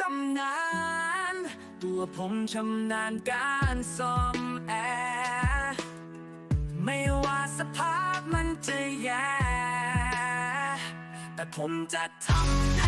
ตำนาน ตัวผมชำนาญการซ่อมแอร์ไม่ว่าสภาพมันจะแย่ แต่ผมจะทำให้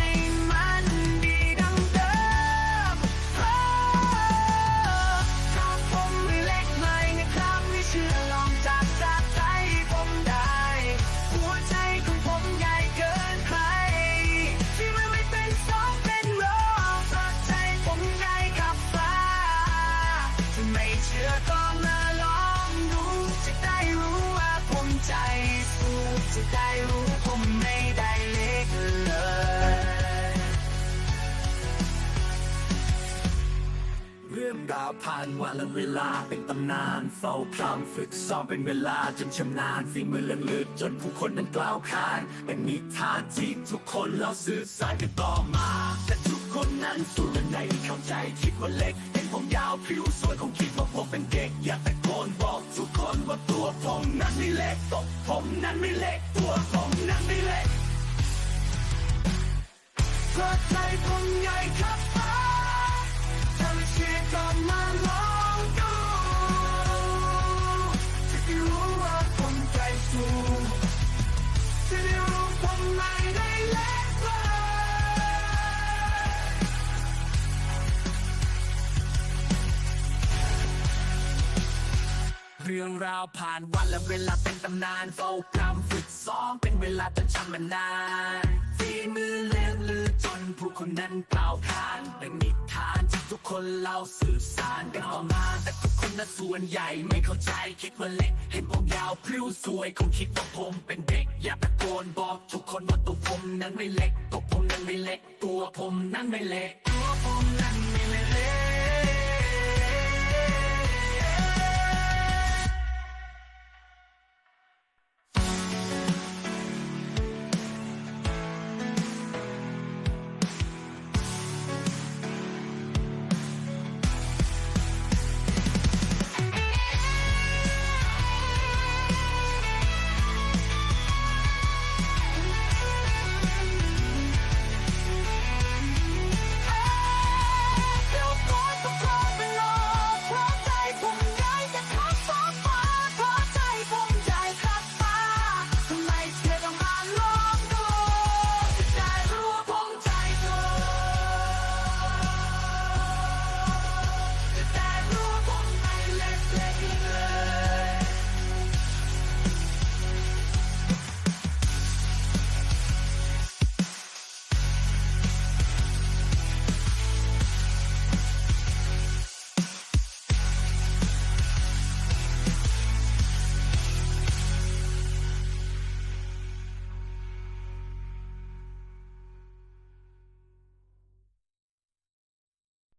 ผ่านวันและเวลาเป็นตำนานเฝ้าพร้ำฝึกซ้อมเป็นเวลาจนชำนาญฝีมือเลื่องลึกจนผู้คนนั้นกล่าวขานเป็นนิทานที่ทุกคนเล่าสื่อสารกันต่อมา แต่ทุกคนนั้นส่วนในเข้าใจคิดว่าเล็กเห็นผมยาวผิวสวยคงคิดว่าผมเป็นเด็ก อยากตะโกนบอกทุกคนว่าตัวผมนั้นไม่เล็กตัวผมนั้นไม่เล็กตัวผมนั้นไม่เล็กเพราะใจผม เรื่องราวผ่านวันและเวลาเป็นตำนานเฝ้าพรำฝึกซ้อมเป็นเวลาจนชำนาญฝีมือเลื่องลือจนผู้คนนั้นกล่าวขานเป็นนิทานที่ทุกคนเล่าสื่อสารกันต่อมาแต่ทุกคนนั้นส่วนใหญ่ไม่เข้าใจคิดว่าเล็กเห็นผมยาวพริ้วสวยคงคิดว่าผมเป็นเด็กอยากตะโกนบอกทุกคนว่าตัวผมนั้นไม่เล็กตัวผมนั้นไม่เล็ก ตัวผมนั้นไม่เล็กตัวผมนั้น